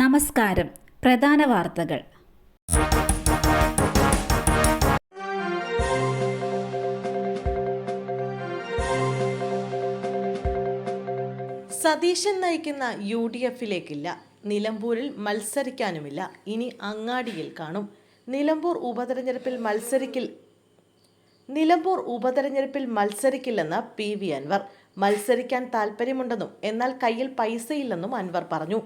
നമസ്കാരം. പ്രധാന വാർത്തകൾ. സതീശൻ നയിക്കുന്ന യു ഡി എഫിലേക്കില്ല നിലമ്പൂരിൽ മത്സരിക്കാനുമില്ല. ഇനി അങ്ങാടിയിൽ കാണും. നിലമ്പൂർ ഉപതെരഞ്ഞെടുപ്പിൽ മത്സരിക്കിൽ നിലമ്പൂർ ഉപതെരഞ്ഞെടുപ്പിൽ മത്സരിക്കില്ലെന്ന് പി വി അൻവർ. മത്സരിക്കാൻ താൽപ്പര്യമുണ്ടെന്നും എന്നാൽ കയ്യിൽ പൈസയില്ലെന്നും അൻവർ പറഞ്ഞു.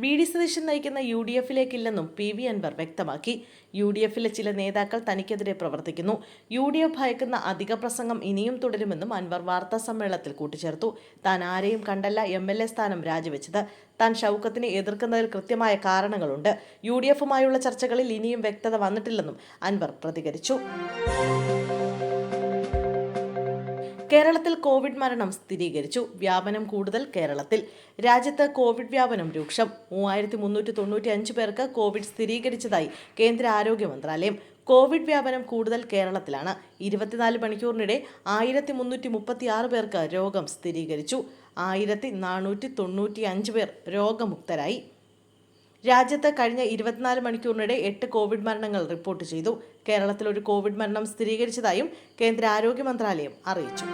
വി ഡി സതീശൻ നയിക്കുന്ന യു ഡി എഫിലേക്കില്ലെന്നും പി വി അൻവർ വ്യക്തമാക്കി. യു ഡി എഫിലെ ചില നേതാക്കൾ തനിക്കെതിരെ പ്രവർത്തിക്കുന്നു. യു ഡി എഫ് ഭയക്കുന്ന അധിക പ്രസംഗം ഇനിയും തുടരുമെന്നും അൻവർ വാർത്താ സമ്മേളനത്തിൽ കൂട്ടിച്ചേർത്തു. താൻ ആരെയും കണ്ടല്ല എം എൽ എ സ്ഥാനം രാജിവെച്ചത്. താൻ ഷൗക്കത്തിനെ എതിർക്കുന്നതിൽ കൃത്യമായ കാരണങ്ങളുണ്ട്. യു ഡി എഫുമായുള്ള ചർച്ചകളിൽ ഇനിയും വ്യക്തത വന്നിട്ടില്ലെന്നും അൻവർ പ്രതികരിച്ചു. കേരളത്തിൽ കോവിഡ് മരണം സ്ഥിരീകരിച്ചു. വ്യാപനം കൂടുതൽ കേരളത്തിൽ. രാജ്യത്ത് കോവിഡ് വ്യാപനം രൂക്ഷം. മൂവായിരത്തി മുന്നൂറ്റി തൊണ്ണൂറ്റി അഞ്ച് പേർക്ക് കോവിഡ് സ്ഥിരീകരിച്ചതായി കേന്ദ്ര ആരോഗ്യ മന്ത്രാലയം. കോവിഡ് വ്യാപനം കൂടുതൽ കേരളത്തിലാണ്. ഇരുപത്തിനാല് മണിക്കൂറിനിടെ ആയിരത്തി മുന്നൂറ്റി മുപ്പത്തി ആറ് പേർക്ക് രോഗം സ്ഥിരീകരിച്ചു. ആയിരത്തി നാനൂറ്റി തൊണ്ണൂറ്റി അഞ്ച് പേർ രോഗമുക്തരായി. രാജ്യത്ത് കഴിഞ്ഞ ഇരുപത്തിനാല് മണിക്കൂറിനിടെ എട്ട് കോവിഡ് മരണങ്ങൾ റിപ്പോർട്ട് ചെയ്തു. കേരളത്തിൽ ഒരു കോവിഡ് മരണം സ്ഥിരീകരിച്ചതായും കേന്ദ്ര ആരോഗ്യ മന്ത്രാലയം അറിയിച്ചു.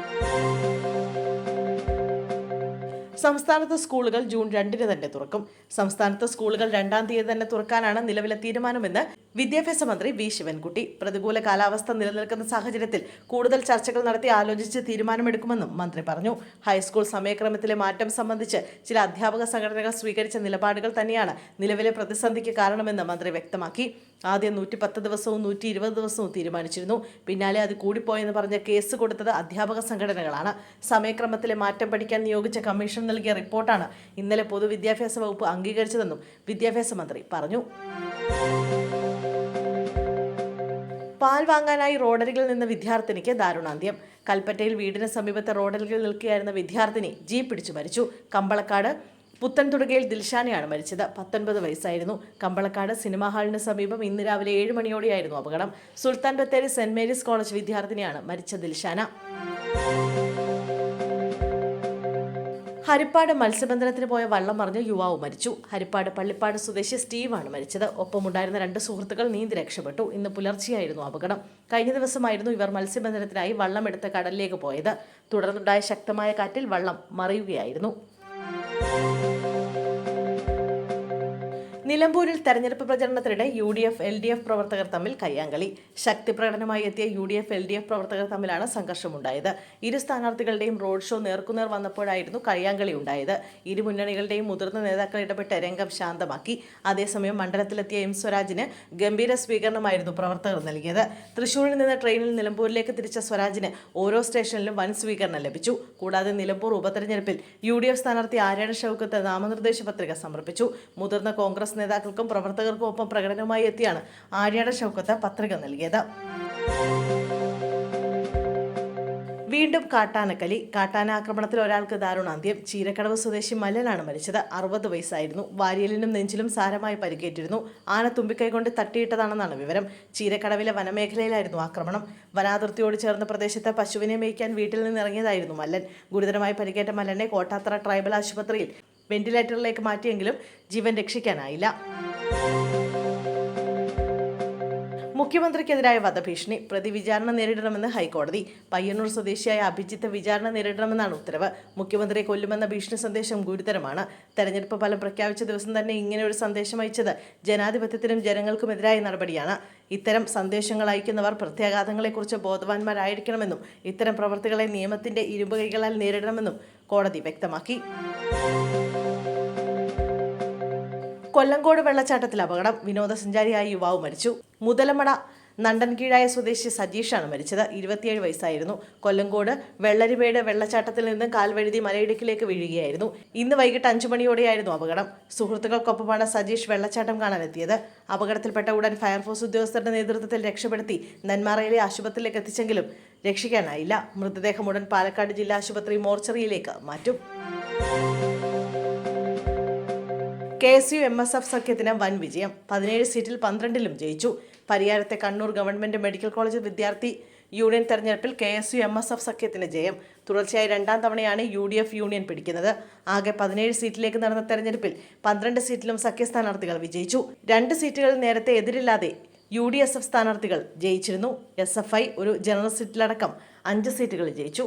സംസ്ഥാനത്ത് സ്കൂളുകൾ ജൂൺ രണ്ടിന് തന്നെ തുറക്കും. സംസ്ഥാനത്ത് സ്കൂളുകൾ രണ്ടാം തീയതി തന്നെ തുറക്കാനാണ് നിലവിലെ തീരുമാനമെന്ന് വിദ്യാഭ്യാസ മന്ത്രി വി ശിവൻകുട്ടി. പ്രതികൂല കാലാവസ്ഥ നിലനിൽക്കുന്ന സാഹചര്യത്തിൽ കൂടുതൽ ചർച്ചകൾ നടത്തി ആലോചിച്ച് തീരുമാനമെടുക്കുമെന്നും മന്ത്രി പറഞ്ഞു. ഹൈസ്കൂൾ സമയക്രമത്തിലെ മാറ്റം സംബന്ധിച്ച് ചില അധ്യാപക സംഘടനകൾ സ്വീകരിച്ച നിലപാടുകൾ തന്നെയാണ് നിലവിലെ പ്രതിസന്ധിക്ക് കാരണമെന്ന് മന്ത്രി വ്യക്തമാക്കി. ആദ്യം നൂറ്റി പത്ത് ദിവസവും നൂറ്റി ഇരുപത് ദിവസവും തീരുമാനിച്ചിരുന്നു. പിന്നാലെ അത് കൂടിപ്പോയെന്ന് പറഞ്ഞ കേസ് കൊടുത്തത് അധ്യാപക സംഘടനകളാണ്. സമയക്രമത്തിലെ മാറ്റം പഠിക്കാൻ നിയോഗിച്ച കമ്മീഷൻ നൽകിയ റിപ്പോർട്ടാണ് ഇന്നലെ പൊതുവിദ്യാഭ്യാസ വകുപ്പ് അംഗീകരിച്ചതെന്നും വിദ്യാഭ്യാസ മന്ത്രി പറഞ്ഞു. പാൽ വാങ്ങാനായി റോഡരികിൽ നിന്ന് വിദ്യാർത്ഥിനിക്ക് ദാരുണാന്ത്യം. കൽപ്പറ്റയിൽ വീടിന് സമീപത്തെ റോഡരികിൽ നിൽക്കുകയായിരുന്ന വിദ്യാർത്ഥിനി ജീപ്പ് പിടിച്ചു മരിച്ചു. കമ്പളക്കാട് പുത്തൻതുടകയിൽ ദിൽഷാനയാണ് മരിച്ചത്. പത്തൊൻപത് വയസ്സായിരുന്നു. കമ്പളക്കാട് സിനിമാ ഹാളിന് സമീപം ഇന്ന് രാവിലെ ഏഴ് മണിയോടെയായിരുന്നു അപകടം. Sultan Bathery saint Mary's college വിദ്യാർത്ഥിനിയാണ് മരിച്ച ദിൽഷാന. ഹരിപ്പാട് മത്സ്യബന്ധനത്തിന് പോയ വള്ളം മറിഞ്ഞ് യുവാവ് മരിച്ചു. ഹരിപ്പാട് പള്ളിപ്പാട് സ്വദേശി സ്റ്റീവാണ് മരിച്ചത്. ഒപ്പമുണ്ടായിരുന്ന രണ്ട് സുഹൃത്തുക്കൾ നീന്തി രക്ഷപ്പെട്ടു. ഇന്ന് പുലർച്ചെയായിരുന്നു അപകടം. കഴിഞ്ഞ ദിവസമായിരുന്നു ഇവർ മത്സ്യബന്ധനത്തിനായി വള്ളം എടുത്ത കടലിലേക്ക് പോയത്. തുടർന്നുണ്ടായ ശക്തമായ കാറ്റിൽ വള്ളം മറിയുകയായിരുന്നു. നിലമ്പൂരിൽ തെരഞ്ഞെടുപ്പ് പ്രചരണത്തിനിടെ U D F L D F പ്രവർത്തകർ തമ്മിൽ കയ്യാങ്കളി. ശക്തി പ്രകടനമായി എത്തിയ U D F L D F പ്രവർത്തകർ തമ്മിലാണ് സംഘർഷമുണ്ടായത്. ഇരു സ്ഥാനാർത്ഥികളുടെയും റോഡ് ഷോ നേർക്കുനേർ വന്നപ്പോഴായിരുന്നു കയ്യാങ്കളി ഉണ്ടായത്. ഇരു മുന്നണികളുടെയും മുതിർന്ന നേതാക്കൾ ഇടപെട്ട് രംഗം ശാന്തമാക്കി. അതേസമയം മണ്ഡലത്തിലെത്തിയ എം സ്വരാജിന് ഗംഭീര സ്വീകരണമായിരുന്നു പ്രവർത്തകർ നൽകിയത്. തൃശൂരിൽ നിന്ന് ട്രെയിനിൽ നിലമ്പൂരിലേക്ക് തിരിച്ച സ്വരാജിന് ഓരോ സ്റ്റേഷനിലും വൻ സ്വീകരണം ലഭിച്ചു. കൂടാതെ നിലമ്പൂർ ഉപതെരഞ്ഞെടുപ്പിൽ യു ഡി എഫ് സ്ഥാനാർത്ഥി ആര്യാണ ഷൗക്കത്ത് നാമനിർദ്ദേശ പത്രിക സമർപ്പിച്ചു. മുതിർന്ന കോൺഗ്രസ് നേതാക്കൾക്കും പ്രവർത്തകർക്കും ഒപ്പം പ്രകടനവുമായി എത്തിയാണ് ആര്യാട ഷൗക്കത്ത് പത്രിക നൽകിയത്. വീണ്ടും കാട്ടാനക്കലി കാട്ടാന ആക്രമണത്തിൽ ഒരാൾക്ക് ദാരുണാന്ത്യം. ചീരക്കടവ് സ്വദേശി മല്ലനാണ് മരിച്ചത്. അറുപത് വയസ്സായിരുന്നു. വാരിയലിനും നെഞ്ചിലും സാരമായി പരിക്കേറ്റിരുന്നു. ആന തുമ്പിക്കൈ കൊണ്ട് തട്ടിയിട്ടതാണെന്നാണ് വിവരം. ചീരക്കടവിലെ വനമേഖലയിലായിരുന്നു ആക്രമണം. വനാതിർത്തിയോട് ചേർന്ന പ്രദേശത്ത് പശുവിനെ മേയ്ക്കാൻ വീട്ടിൽ നിന്ന് ഇറങ്ങിയതായിരുന്നു മല്ലൻ. ഗുരുതരമായി പരിക്കേറ്റ മല്ലനെ കോട്ടാത്തറ ട്രൈബൽ ആശുപത്രിയിൽ വെന്റിലേറ്ററിലേക്ക് മാറ്റിയെങ്കിലും ജീവൻ രക്ഷിക്കാനായില്ല. മുഖ്യമന്ത്രിക്കെതിരായ വധഭീഷണി. പ്രതി വിചാരണ നേരിടണമെന്ന് ഹൈക്കോടതി. പയ്യന്നൂർ സ്വദേശിയായ അഭിജിത്ത് വിചാരണ നേരിടണമെന്നാണ് ഉത്തരവ്. മുഖ്യമന്ത്രിയെ കൊല്ലുമെന്ന ഭീഷണി സന്ദേശം ഗുരുതരമാണ്. തെരഞ്ഞെടുപ്പ് ഫലം പ്രഖ്യാപിച്ച ദിവസം തന്നെ ഇങ്ങനെ ഒരു സന്ദേശം അയച്ചത് ജനാധിപത്യത്തിനും ജനങ്ങൾക്കുമെതിരായ നടപടിയാണ്. ഇത്തരം സന്ദേശങ്ങൾ അയക്കുന്നവർ പ്രത്യാഘാതങ്ങളെക്കുറിച്ച് ബോധവാന്മാരായിരിക്കണമെന്നും ഇത്തരം പ്രവർത്തികളെ നിയമത്തിന്റെ ഇരുമ്പുകൈകളാൽ നേരിടണമെന്നും കോടതി വ്യക്തമാക്കി. കൊല്ലങ്കോട് വെള്ളച്ചാട്ടത്തിൽ അപകടം. വിനോദസഞ്ചാരിയായ യുവാവ് മരിച്ചു. മുതലമട നണ്ടൻകീഴായ സ്വദേശി സജീഷാണ് മരിച്ചത്. ഇരുപത്തിയേഴ് വയസ്സായിരുന്നു. കൊല്ലങ്കോട് വെള്ളരിമേട് വെള്ളച്ചാട്ടത്തിൽ നിന്ന് കാൽവഴുതി മലയിടുക്കിലേക്ക് വീഴുകയായിരുന്നു. ഇന്ന് വൈകിട്ട് അഞ്ചു മണിയോടെയായിരുന്നു അപകടം. സുഹൃത്തുക്കൾക്കൊപ്പമാണ് സജീഷ് വെള്ളച്ചാട്ടം കാണാനെത്തിയത്. അപകടത്തിൽപ്പെട്ട ഉടൻ ഫയർഫോഴ്സ് ഉദ്യോഗസ്ഥരുടെ നേതൃത്വത്തിൽ രക്ഷപ്പെടുത്തി നെന്മാറയിലെ ആശുപത്രിയിലേക്ക് എത്തിച്ചെങ്കിലും രക്ഷിക്കാനായില്ല. മൃതദേഹം ഉടൻ പാലക്കാട് ജില്ലാ ആശുപത്രി മോർച്ചറിയിലേക്ക് മാറ്റും. K S U M S F സഖ്യത്തിന് വൻ വിജയം. പതിനേഴ് സീറ്റിൽ പന്ത്രണ്ടിലും ജയിച്ചു. പരിയാരത്തെ കണ്ണൂർ ഗവൺമെന്റ് മെഡിക്കൽ കോളേജ് വിദ്യാർത്ഥി യൂണിയൻ തെരഞ്ഞെടുപ്പിൽ K S U M S F സഖ്യത്തിന് ജയം. തുടർച്ചയായി രണ്ടാം തവണയാണ് യു ഡി എഫ് യൂണിയൻ പിടിക്കുന്നത്. ആകെ പതിനേഴ് സീറ്റിലേക്ക് നടന്ന തെരഞ്ഞെടുപ്പിൽ പന്ത്രണ്ട് സീറ്റിലും സഖ്യ സ്ഥാനാർത്ഥികൾ വിജയിച്ചു. രണ്ട് സീറ്റുകൾ നേരത്തെ എതിരില്ലാതെ യു ഡി എസ് എഫ് സ്ഥാനാർത്ഥികൾ ജയിച്ചിരുന്നു. എസ് എഫ് ഐ ഒരു ജനറൽ സീറ്റിലടക്കം അഞ്ച് സീറ്റുകൾ ജയിച്ചു.